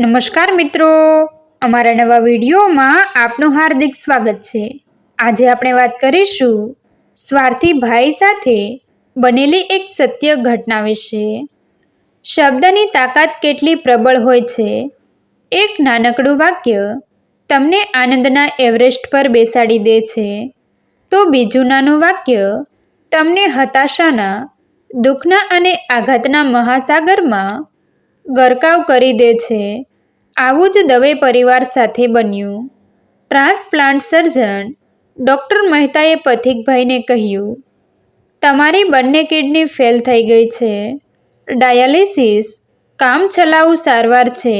નમસ્કાર મિત્રો. અમારા નવા વિડીયોમાં આપનું હાર્દિક સ્વાગત છે. આજે આપણે વાત કરીશું સ્વાર્થી ભાઈ સાથે બનેલી એક સત્ય ઘટના વિશે. શબ્દની તાકાત કેટલી પ્રબળ હોય છે? એક નાનકડું વાક્ય તમને આનંદના એવરેસ્ટ પર બેસાડી દે છે. તો બીજું નાનું વાક્ય તમને હતાશાના, દુઃખના અને આઘાતના મહાસાગરમાં ગરકાવ કરી દે છે. આવું જ દવે પરિવાર સાથે બન્યું. ટ્રાન્સપ્લાન્ટ સર્જન ડૉક્ટર મહેતાએ પથિકભાઈને કહ્યું, તમારી બંને કિડની ફેલ થઈ ગઈ છે. ડાયાલિસિસ કામચલાઉ સારવાર છે.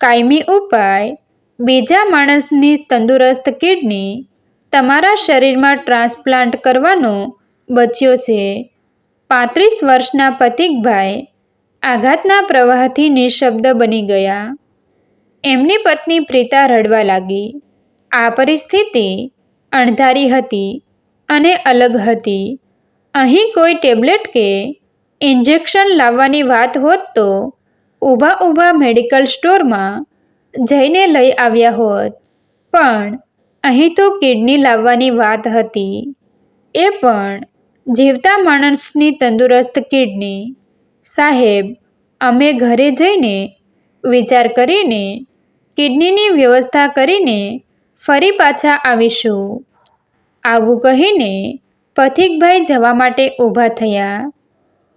કાયમી ઉપાય, બીજા માણસની તંદુરસ્ત કિડની તમારા શરીરમાં ટ્રાન્સપ્લાન્ટ કરવાનો બચ્યો છે. પાંત્રીસ વર્ષના પથિકભાઈ આઘાતના પ્રવાહથી નિશબ્દ બની ગયા. એમની પત્ની પ્રીતા રડવા લાગી. આ પરિસ્થિતિ અણધારી હતી અને અલગ હતી. અહીં કોઈ ટેબ્લેટ કે ઇન્જેક્શન લાવવાની વાત હોત તો ઊભા ઊભા મેડિકલ સ્ટોરમાં જઈને લઈ આવ્યા હોત. પણ અહીં તો કિડની લાવવાની વાત હતી. એ પણ જીવતા માણસની તંદુરસ્ત કિડની સાહેબ, અમે ઘરે જઈને વિચાર કરીને કિડનીની વ્યવસ્થા કરીને ફરી પાછા આવીશું. આવું કહીને પથિકભાઈ જવા માટે ઊભા થયા.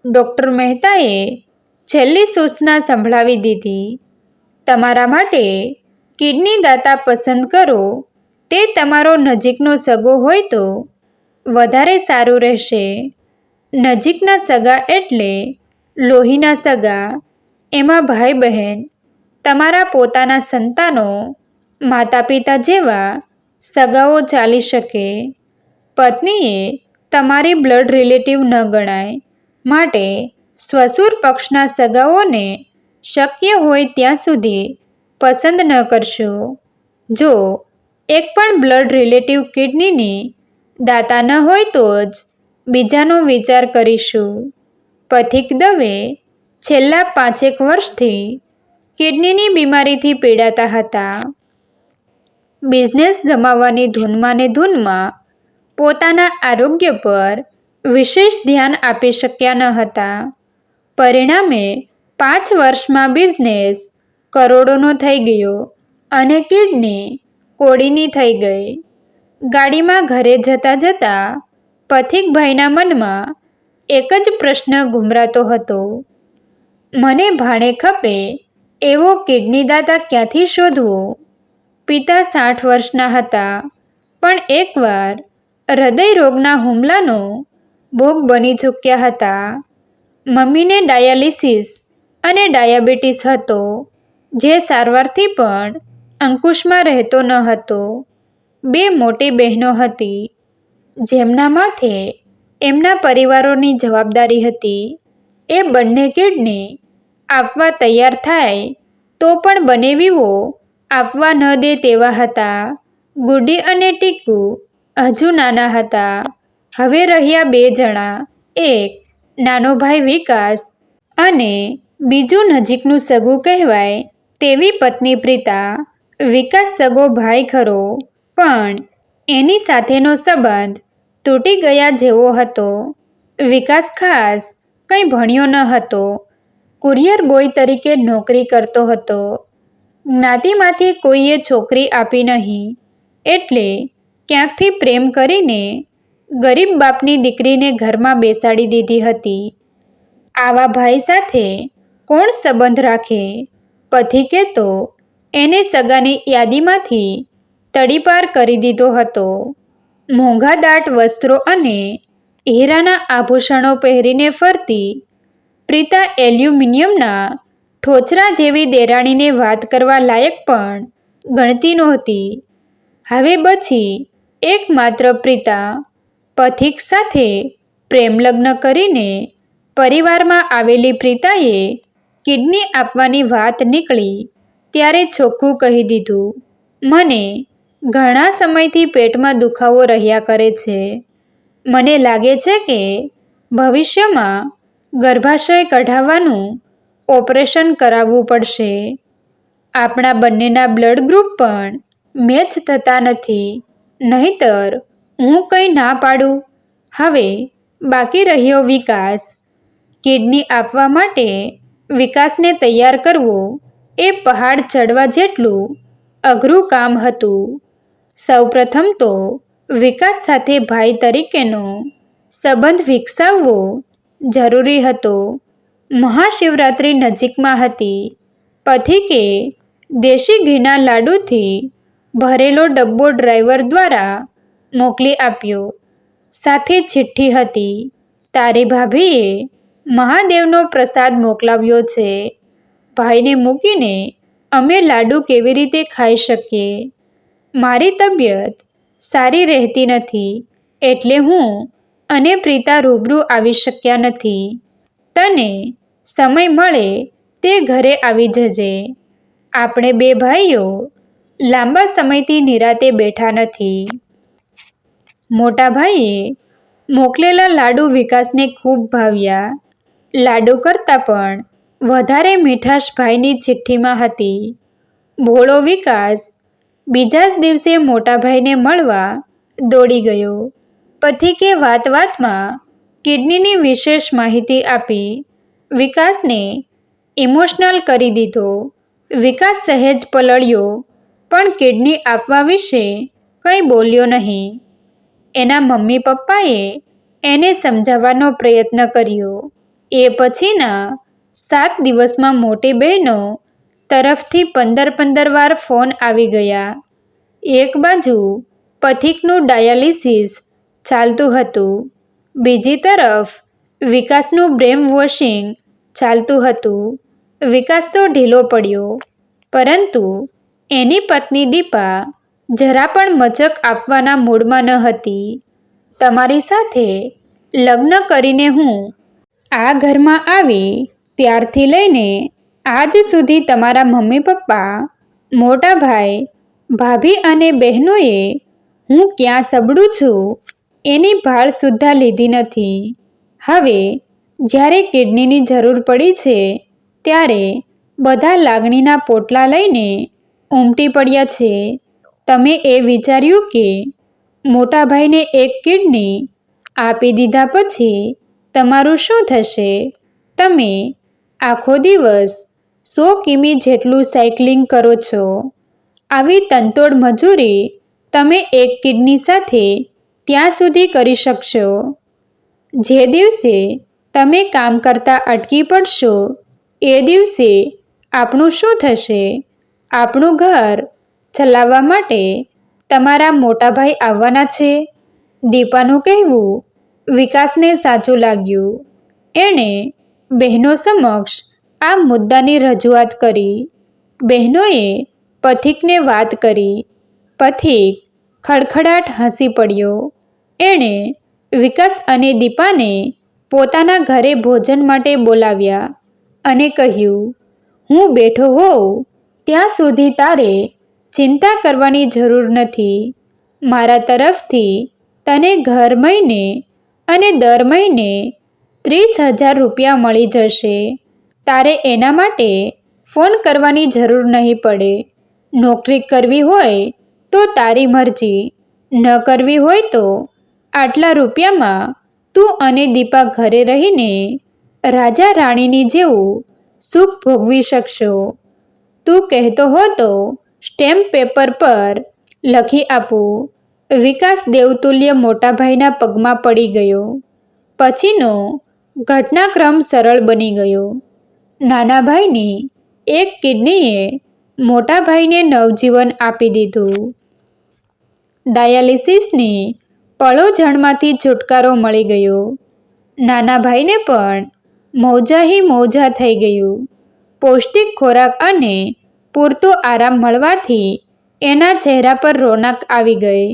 ડૉક્ટર મહેતાએ છેલ્લી સૂચના સંભળાવી દીધી. તમારા માટે કિડની દાતા પસંદ કરો, તે તમારો નજીકનો સગો હોય તો વધારે સારું રહેશે. નજીકના સગા એટલે લોહીના સગા, એમાં ભાઈ બહેન તમારા પોતાના સંતાનો માતા પિતા જેવા સગાઓ ચાલી શકે. પત્નીએ તમારી બ્લડ રિલેટિવ ન ગણાય, માટે સ્વસુર પક્ષના સગાઓને શક્ય હોય ત્યાં સુધી પસંદ ન કરશો. જો એક પણ બ્લડ રિલેટિવ કિડનીની દાતા ન હોય તો જ બીજાનો વિચાર કરીશું. પથિક દવે છેલ્લા પાંચેક વર્ષથી કિડનીની બીમારીથી પીડાતા હતા. બિઝનેસ જમાવવાની ધૂનમાં ને ધૂનમાં પોતાના આરોગ્ય પર વિશેષ ધ્યાન આપી શક્યા ન હતા. પરિણામે પાંચ વર્ષમાં બિઝનેસ કરોડોનો થઈ ગયો અને કિડની કોડીની થઈ ગઈ. ગાડીમાં ઘરે જતા જતા પથિકભાઈના મનમાં એક જ પ્રશ્ન ગુમરાતો હતો. મને ભાણે ખપે એવો કિડની દાતા ક્યાંથી શોધવો? પિતા સાઠ વર્ષના હતા, પણ એકવાર હૃદય રોગના હુમલાનો ભોગ બની ચૂક્યા હતા. મમ્મીને ડાયાલિસિસ અને ડાયાબિટીસ હતો, જે સારવારથી પણ અંકુશમાં રહેતો ન હતો. બે મોટી બહેનો હતી, જેમના માથે એમના પરિવારોની જવાબદારી હતી એ બંને કિડને આપવા તૈયાર થાય તો પણ બનેવીઓ આપવા ન દે તેવા હતા. ગુડી અને ટીકુ હજુ નાના હતા. હવે રહ્યા બે જણા, એક નાનો ભાઈ વિકાસ અને બીજું નજીકનું સગું કહેવાય તેવી પત્ની પ્રીતા. વિકાસ સગો ભાઈ ખરો, પણ એની સાથેનો સંબંધ તૂટી ગયા જેવો હતો. વિકાસ ખાસ કંઈ ભણ્યો ન હતો. કુરિયર બોય તરીકે નોકરી કરતો હતો. જ્ઞાતિમાંથી કોઈએ છોકરી આપી નહીં. એટલે ક્યાંકથી પ્રેમ કરીને ગરીબ બાપની દીકરીને ઘરમાં બેસાડી દીધી હતી. આવા ભાઈ સાથે કોણ સંબંધ રાખે? પથિકે તો એને સગાની યાદીમાંથી તડીપાર કરી દીધો હતો. મોંઘા દાટ વસ્ત્રો અને હીરાના આભૂષણો પહેરીને ફરતી પ્રીતા એલ્યુમિનિયમના ઠોચરા જેવી દેરાણીને વાત કરવા લાયક પણ ગણતી નહોતી. હવે પછી એકમાત્ર પ્રીતા પથિક સાથે પ્રેમ લગ્ન કરીને પરિવારમાં આવેલી પ્રીતાએ કિડની આપવાની વાત નીકળી ત્યારે ચોખ્ખું કહી દીધું, મને ઘણા સમયથી પેટમાં દુખાવો રહ્યા કરે છે. મને લાગે છે કે ભવિષ્યમાં ગર્ભાશય કઢાવવાનું ઓપરેશન કરાવવું પડશે. આપણા બંનેના બ્લડ ગ્રુપ પણ મેચ થતા નથી. નહીતર હું કંઈ ના પાડું. હવે બાકી રહ્યો વિકાસ. કિડની આપવા માટે વિકાસને તૈયાર કરવો એ પહાડ ચડવા જેટલું અઘરું કામ હતું. સૌપ્રથમ તો વિકાસ સાથે ભાઈ તરીકેનો સંબંધ વિકસાવવો જરૂરી હતો. મહાશિવરાત્રિ નજીકમાં હતી. પથિકે દેશી ઘીના લાડુથી ભરેલો ડબ્બો ડ્રાઈવર દ્વારા મોકલી આપ્યો. સાથે ચિઠ્ઠી હતી. તારી ભાભીએ મહાદેવનો પ્રસાદ મોકલાવ્યો છે. ભાઈને મૂકીને અમે લાડુ કેવી રીતે ખાઈ શકીએ? મારી તબિયત સારી રહેતી નથી એટલે હું અને પ્રીતા રૂબરૂ આવી શક્યા નથી. તને સમય મળે તે ઘરે આવી જજે. આપણે બે ભાઈઓ લાંબા સમયથી નિરાતે બેઠા નથી. મોટા ભાઈએ મોકલેલા લાડુ વિકાસને ખૂબ ભાવ્યા. લાડુ કરતાં પણ વધારે મીઠાશ ભાઈની ચિઠ્ઠીમાં હતી. ભોળો વિકાસ બીજા જ દિવસે મોટાભાઈને મળવા દોડી ગયો. પથિકે વાત વાતમાં કિડનીની વિશેષ માહિતી આપી વિકાસને ઇમોશનલ કરી દીધો. વિકાસ સહેજ પલળ્યો, પણ કિડની આપવા વિશે કંઈ બોલ્યો નહીં. એના મમ્મી પપ્પાએ એને સમજાવવાનો પ્રયત્ન કર્યો. એ પછીના સાત દિવસમાં મોટી બહેનો તરફથી પંદર પંદર વાર ફોન આવી ગયા. એક બાજુ પથિકનું ડાયાલિસિસ ચાલતું હતું. બીજી તરફ વિકાસનું બ્રેમ વોશિંગ ચાલતું હતું. વિકાસ તો ઢીલો પડ્યો, પરંતુ એની પત્ની દીપા જરા પણ મચક આપવાના મૂડમાં ન હતી. તમારી સાથે લગ્ન કરીને હું આ ઘરમાં આવી ત્યારથી લઈને આજ સુધી તમારા મમ્મી પપ્પા, મોટા ભાઈ, ભાભી અને બહેનોએ હું ક્યાં સબડું છું એની ભાળ સુદ્ધા લીધી નથી. હવે, જ્યારે કિડનીની જરૂર પડી છે, ત્યારે બધા લાગણીના પોટલા લઈને ઉમટી પડ્યા છે. તમે એ વિચાર્યું કે મોટા ભાઈને એક કિડની આપી દીધા પછી તમારું શું થશે? તમે આખો દિવસ સો કિમી જેટલું સાયકલિંગ કરો છો. આવી તંતોડ મજૂરી તમે એક કિડની સાથે ત્યાં સુધી કરી શકશો. જે દિવસે તમે કામ કરતા અટકી પડશો, એ દિવસે આપણું શું થશે? આપણું ઘર ચલાવવા માટે તમારા મોટા ભાઈ આવવાના છે. દીપાનું કહેવું વિકાસને સાચું લાગ્યું. એણે બહેનો સમક્ષ આ મુદ્દાની રજૂઆત કરી. બહેનોએ પથિકને વાત કરી. પથિક ખડખડાટ હસી પડ્યો. એણે વિકાસ અને દીપાને પોતાના ઘરે ભોજન માટે બોલાવ્યા અને કહ્યું, હું બેઠો હોઉં, ત્યાં સુધી તારે ચિંતા કરવાની જરૂર નથી. મારા તરફથી તને ઘર મહિને અને દર મહિને ત્રીસ હજાર રૂપિયા મળી જશે. તારે એના માટે ફોન કરવાની જરૂર નહીં પડે. નોકરી કરવી હોય તો તારી મરજી, ન કરવી હોય તો આટલા રૂપિયામાં તું અને દીપા ઘરે રહીને રાજા રાણીની જેવું સુખ ભોગવી શકશો. તું કહેતો હો તો સ્ટેમ્પ પેપર પર લખી આપું, વિકાસ દેવતુલ્ય મોટાભાઈના પગમાં પડી ગયો. પછીનો ઘટનાક્રમ સરળ બની ગયો. નાના ભાઈની એક કિડનીએ મોટા ભાઈને નવજીવન આપી દીધું. ડાયાલિસિસની પળોજણમાંથી છુટકારો મળી ગયો. નાના ભાઈને પણ મોજાહી મોજા થઈ ગયું. પૌષ્ટિક ખોરાક અને પૂરતો આરામ મળવાથી એના ચહેરા પર રોનક આવી ગઈ.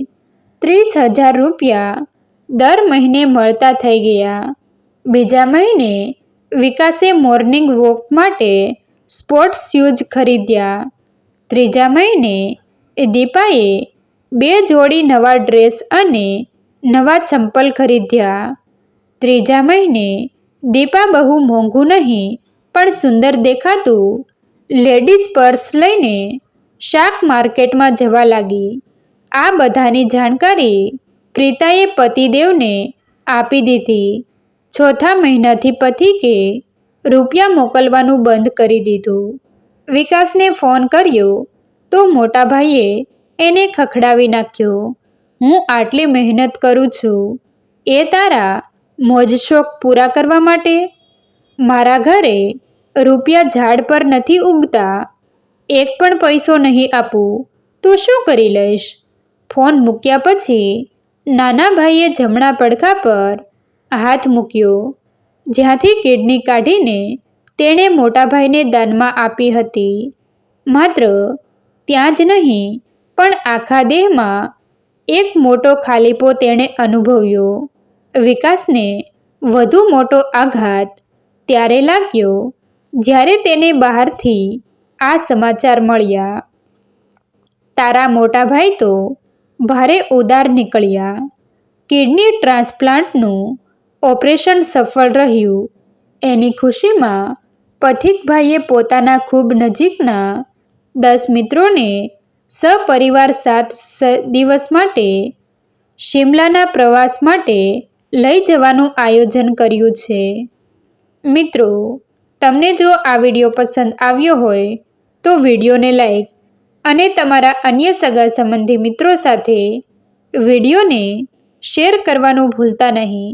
ત્રીસ હજાર રૂપિયા દર મહિને મળતા થઈ ગયા. બીજા મહિને વિકાસે મોર્નિંગ વોક માટે સ્પોર્ટ્સ શૂઝ ખરીદ્યા. ત્રીજા મહિને દીપાએ બે જોડી નવા ડ્રેસ અને નવા ચંપલ ખરીદ્યા. ત્રીજા મહિને દીપા બહુ મોંઘું નહીં, પણ સુંદર દેખાતું લેડીઝ પર્સ લઈને શાક માર્કેટમાં જવા લાગી. આ બધાની જાણકારી પ્રીતાએ પતિદેવને આપી દીધી. ચોથા મહિનાથી પથિકે રૂપિયા મોકલવાનું બંધ કરી દીધું. વિકાસને ફોન કર્યો તો મોટા ભાઈએ એને ખખડાવી નાખ્યો. હું આટલી મહેનત કરું છું. એ તારા મોજ શોખ પૂરા કરવા માટે? મારા ઘરે રૂપિયા ઝાડ પર નથી ઉગતા. એક પણ પૈસો નહીં આપું. તું શું કરી લઈશ? ફોન મૂક્યા પછી નાના ભાઈએ જમણા પડખા પર હાથ મૂક્યો. જ્યાંથી કિડની કાઢીને તેણે મોટાભાઈને દાનમાં આપી હતી. માત્ર ત્યાં જ નહીં, પણ આખા દેહમાં એક મોટો ખાલીપો તેણે અનુભવ્યો. વિકાસને વધુ મોટો આઘાત ત્યારે લાગ્યો જ્યારે તેને બહારથી આ સમાચાર મળ્યા. તારા મોટાભાઈ તો ભારે ઉદાર નીકળ્યા. કિડની ટ્રાન્સપ્લાન્ટનું ઓપરેશન સફળ રહ્યું. એની ખુશીમાં પથિકભાઈએ પોતાના ખૂબ નજીકના દસ મિત્રોને સપરિવાર સાત દિવસ માટે શિમલાના પ્રવાસ માટે લઈ જવાનું આયોજન કર્યું છે. મિત્રો, તમને જો આ વીડિયો પસંદ આવ્યો હોય, તો વિડીયોને લાઈક અને તમારા અન્ય સગા સંબંધી મિત્રો સાથે વિડીયોને શેર કરવાનું ભૂલતા નહીં.